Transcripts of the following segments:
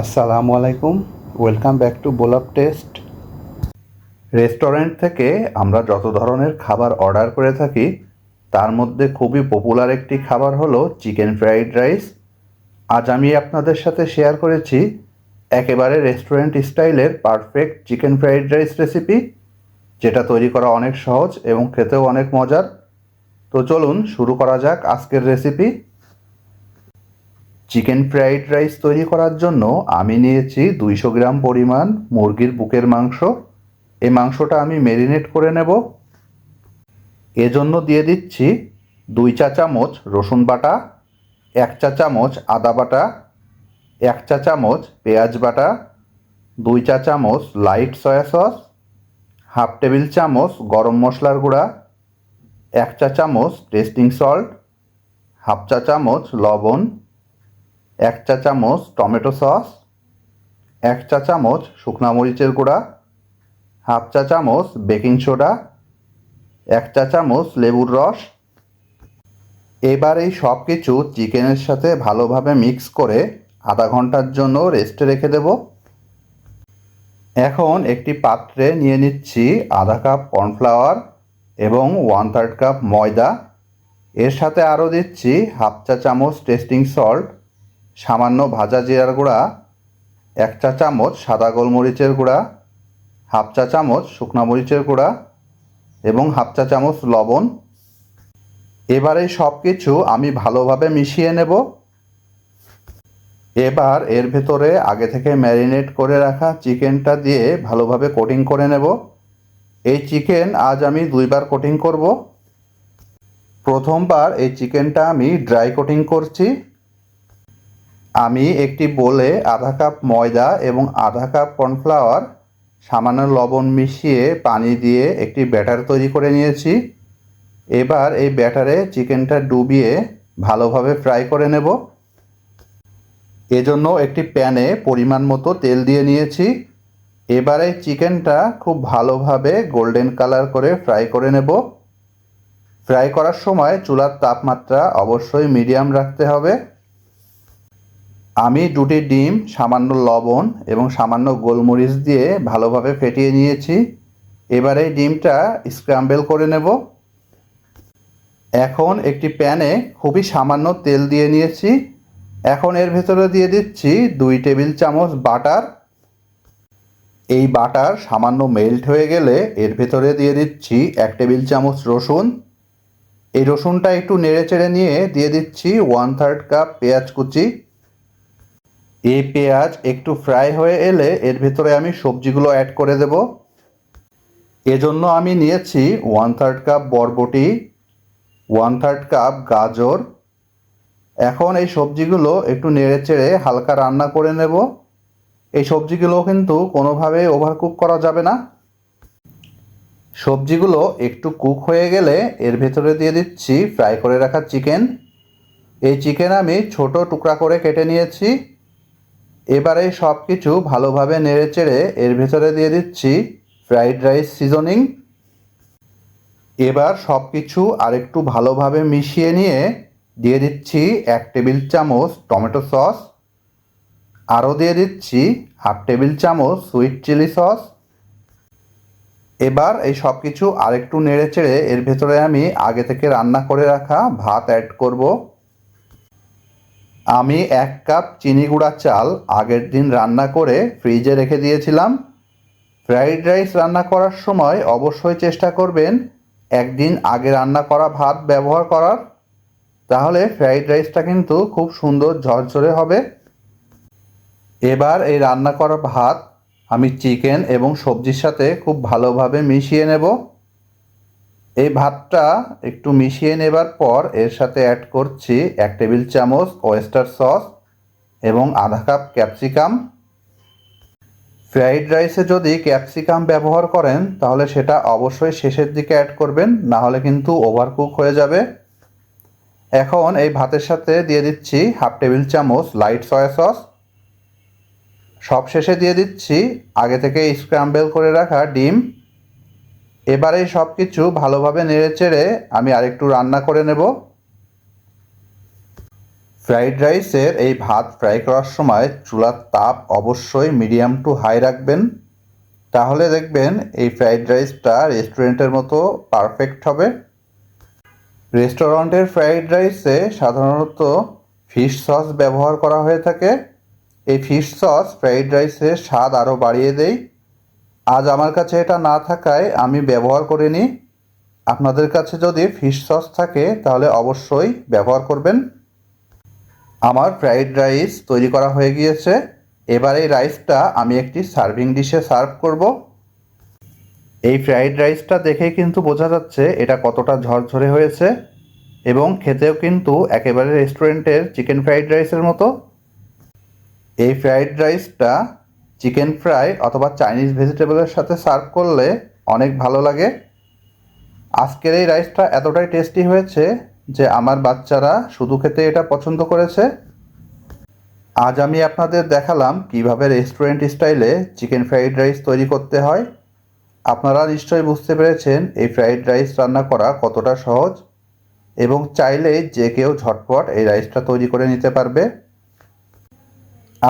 আসসালামু আলাইকুম। Welcome back to বোলাপ টেস্ট রেস্টুরেন্ট থেকে আমরা যত ধরনের খাবার অর্ডার করে থাকি, তার মধ্যে খুবই পপুলার একটি খাবার হলো চিকেন ফ্রাইড রাইস আজ আমি আপনাদের সাথে শেয়ার করেছি একেবারে রেস্টুরেন্ট স্টাইলের perfect chicken fried rice recipe যেটা তৈরি করা অনেক সহজ এবং খেতেও অনেক মজার। তো চলুন শুরু করা যাক আজকের রেসিপি চিকেন ফ্রাইড রাইস তৈরি করার জন্য আমি নিয়েছি দুইশো গ্রাম পরিমাণ মুরগির বুকের মাংস। এই মাংসটা আমি মেরিনেট করে নেব। এজন্য দিয়ে দিচ্ছি দুই চা চামচ রসুন বাটা, এক চা চামচ আদা বাটা, এক চা চামচ পেঁয়াজ বাটা, দুই চা চামচ light soya sauce half table চামচ গরম মশলার গুঁড়া, এক চা চামচ টেস্টিং সল্ট হাফ চা চামচ লবণ এক চা চামচ টমেটো সস, এক চা চামচ শুকনা মরিচের গুঁড়া, হাফ চা চামচ বেকিং সোডা, এক চা চামচ লেবুর রস। এবার এই সব কিছু চিকেনের সাথে ভালোভাবে মিক্স করে আধা ঘণ্টার জন্য রেস্টে রেখে দেব। এখন একটি পাত্রে নিয়ে নিচ্ছি আধা কাপ কর্নফ্লাওয়ার এবং ওয়ান থার্ড কাপ ময়দা। এর সাথে আরও দিচ্ছি হাফ চা চামচ টেস্টিং সল্ট সামান্য ভাজা জিরার গুঁড়া, এক চা চামচ সাদা গোলমরিচের গুঁড়া, হাফ চা চামচ শুকনো মরিচের গুঁড়া এবং হাফ চা চামচ লবণ। এবারে সব কিছু আমি ভালোভাবে মিশিয়ে নেব। এবার এর ভেতরে আগে থেকে ম্যারিনেট করে রাখা চিকেনটা দিয়ে ভালোভাবে কোটিং করে নেব। এই চিকেন আজ আমি দুইবার কোটিং করব। প্রথমবার এই চিকেনটা আমি ড্রাই কোটিং করছি। আমি একটি বোলে আধা কাপ ময়দা এবং আধা কাপ কর্নফ্লাওয়ার, সামান্য লবণ মিশিয়ে পানি দিয়ে একটি ব্যাটার তৈরি করে নিয়েছি। এবার এই ব্যাটারে চিকেনটা ডুবিয়ে ভালোভাবে ফ্রাই করে নেব। এজন্য একটি প্যানে পরিমাণ মতো তেল দিয়ে নিয়েছি। এবারে চিকেনটা খুব ভালোভাবে গোল্ডেন কালার করে ফ্রাই করে নেব। ফ্রাই করার সময় চুলার তাপমাত্রা অবশ্যই মিডিয়াম রাখতে হবে। আমি দুটি ডিম, সামান্য লবণ এবং সামান্য গোলমরিচ দিয়ে ভালোভাবে ফেটিয়ে নিয়েছি। এবারে ডিমটা স্ক্র্যাম্বেল করে নেব। এখন একটি প্যানে খুবই সামান্য তেল দিয়ে নিয়েছি। এখন এর ভেতরে দিয়ে দিচ্ছি দুই টেবিল চামচ বাটার। এই বাটার সামান্য মেল্ট হয়ে গেলে এর ভেতরে দিয়ে দিচ্ছি এক টেবিল চামচ রসুন। এই রসুনটা একটু নেড়ে চেড়ে নিয়ে দিয়ে দিচ্ছি ওয়ান থার্ড কাপ পেঁয়াজ কুচি। এই পেঁয়াজ একটু ফ্রাই হয়ে এলে এর ভেতরে আমি সবজিগুলো অ্যাড করে দেব। এজন্য আমি নিয়েছি ওয়ান থার্ড কাপ বরবটি ওয়ান থার্ড কাপ গাজর। এখন এই সবজিগুলো একটু নেড়ে চেড়ে হালকা রান্না করে নেব। এই সবজিগুলো কিন্তু কোনোভাবে ওভারকুক করা যাবে না। সবজিগুলো একটু কুক হয়ে গেলে এর ভেতরে দিয়ে দিচ্ছি ফ্রাই করে রাখা চিকেন এই চিকেন আমি ছোট টুকরা করে কেটে নিয়েছি। এবারে সব কিছু ভালোভাবে নেড়ে চেড়ে এর ভেতরে দিয়ে দিচ্ছি ফ্রাইড রাইস সিজনিং এবার সব কিছু আরেকটু ভালোভাবে মিশিয়ে নিয়ে দিয়ে দিচ্ছি এক টেবিল চামচ টমেটো সস। আরও দিয়ে দিচ্ছি হাফ টেবিল চামচ সুইট চিলি সস এবার এই সব কিছু আরেকটু নেড়ে চেড়ে এর ভেতরে আমি আগে থেকে রান্না করে রাখা ভাত অ্যাড করব। আমি এক কাপ চিনি গুঁড়া চাল আগের দিন রান্না করে ফ্রিজে রেখে দিয়েছিলাম। ফ্রাইড রাইস রান্না করার সময় অবশ্যই চেষ্টা করবেন একদিন আগে রান্না করা ভাত ব্যবহার করার। তাহলে ফ্রাইড রাইসটা কিন্তু খুব সুন্দর ঝরঝরে হবে। এবার এই রান্না করা ভাত আমি চিকেন এবং সবজির সাথে খুব ভালোভাবে মিশিয়ে নেব। এই ভাতটা একটু মিশিয়ে নেবার পর এর সাথে অ্যাড করছি এক টেবিল চামচ ওয়েস্টার সস এবং আধা কাপ ক্যাপসিকাম ফ্রাইড রাইসে যদি ক্যাপসিকাম ব্যবহার করেন, তাহলে সেটা অবশ্যই শেষের দিকে অ্যাড করবেন না হলে কিন্তু ওভারকুক হয়ে যাবে। এখন এই ভাতের সাথে দিয়ে দিচ্ছি হাফ টেবিল চামচ লাইট সয়া সস সব শেষে দিয়ে দিচ্ছি আগে থেকে স্ক্র্যাম্বেল করে রাখা ডিম। এবারে সব কিছু ভালোভাবে নেড়ে চেড়ে আমি আরেকটু রান্না করে নেব। ফ্রাইড রাইসের এই ভাত ফ্রাই করার সময় চুলার তাপ অবশ্যই মিডিয়াম টু হাই রাখবেন। তাহলে দেখবেন এই ফ্রাইড রাইসটা রেস্টুরেন্টের মতো পারফেক্ট হবে। রেস্টুরেন্টের ফ্রাইড রাইসে সাধারণত ফিশ সস ব্যবহার করা হয়ে থাকে। এই ফিশ সস ফ্রাইড রাইসের স্বাদ আরও বাড়িয়ে দেয়। আজ আমার কাছে এটা না থাকায় আমি ব্যবহার করিনি। আপনাদের কাছে যদি ফিশ সস থাকে, তাহলে অবশ্যই ব্যবহার করবেন। আমার ফ্রাইড রাইস তৈরি করা হয়ে গিয়েছে। এবার এই রাইসটা আমি একটি সার্ভিং ডিশে সার্ভ করব। এই ফ্রাইড রাইসটা দেখেই কিন্তু বোঝা যাচ্ছে এটা কতটা ঝরঝরে হয়েছে এবং খেতেও কিন্তু একেবারে রেস্টুরেন্টের চিকেন ফ্রাইড রাইসের মতো। এই ফ্রাইড রাইসটা চিকেন ফ্রাই অথবা চাইনিজ ভেজিটেবলের সাথে সার্ভ করলে অনেক ভালো লাগে। আজকের এই রাইসটা এতটাই টেস্টি হয়েছে যে আমার বাচ্চারা শুধু খেতে এটা পছন্দ করেছে। আজ আমি আপনাদের দেখালাম কীভাবে রেস্টুরেন্ট স্টাইলে চিকেন ফ্রাইড রাইস তৈরি করতে হয়। আপনারা নিশ্চয়ই বুঝতে পেরেছেন এই ফ্রাইড রাইস রান্না করা কতটা সহজ এবং চাইলেই যে কেউ ঝটপট এই রাইসটা তৈরি করে নিতে পারবে।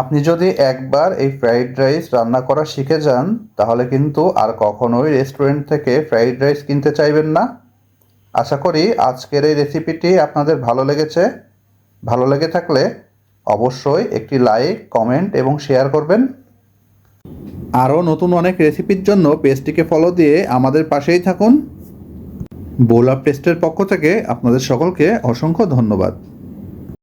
আপনি যদি একবার এই ফ্রাইড রাইস রান্না করা শিখে যান, তাহলে কিন্তু আর কখনোই রেস্টুরেন্ট থেকে ফ্রাইড রাইস কিনতে চাইবেন না। আশা করি আজকের এই রেসিপিটি আপনাদের ভালো লেগেছে। ভালো লেগে থাকলে অবশ্যই একটি লাইক কমেন্ট এবং শেয়ার করবেন। আরও নতুন অনেক রেসিপির জন্য পেজটিকে ফলো দিয়ে আমাদের পাশেই থাকুন। বোলা পেস্টের পক্ষ থেকে আপনাদের সকলকে অসংখ্য ধন্যবাদ।